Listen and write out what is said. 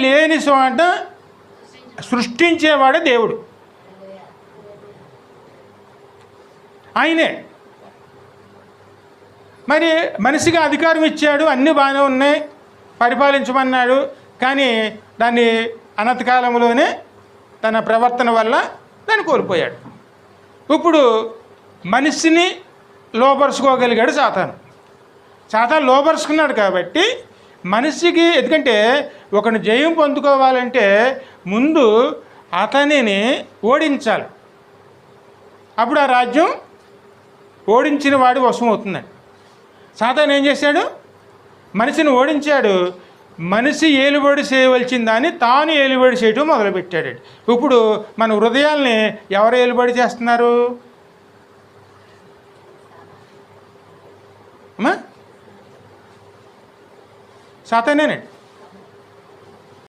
లేని చోట సృష్టించేవాడే దేవుడు. ఆయనే. మరి మనిషికి అధికారం ఇచ్చాడు అన్నీ బాగానే ఉన్నాయి పరిపాలించమన్నాడు కానీ దాన్ని అనంతకాలంలోనే తన ప్రవర్తన వల్ల దాన్ని కోల్పోయాడు. ఇప్పుడు మనిషిని లోపరుచుకోగలిగాడు సాతాను. సాతాను లోపరుచుకున్నాడు కాబట్టి మనిషికి ఎందుకంటే ఒకని జయం పొందుకోవాలంటే ముందు అతనిని ఓడించాలి. అప్పుడు ఆ రాజ్యం ఓడించిన వాడి వశం అవుతుందండి. సాతాను ఏం చేశాడు? మనిషిని ఓడించాడు. మనిషి ఏలుబడి చేయవలసిన దాన్ని తాను ఏలుబడి చేయటం మొదలుపెట్టాడు. ఇప్పుడు మన హృదయాల్ని ఎవరు ఏలుబడి చేస్తున్నారు? అమ్మా? साथ है नहीं नहीं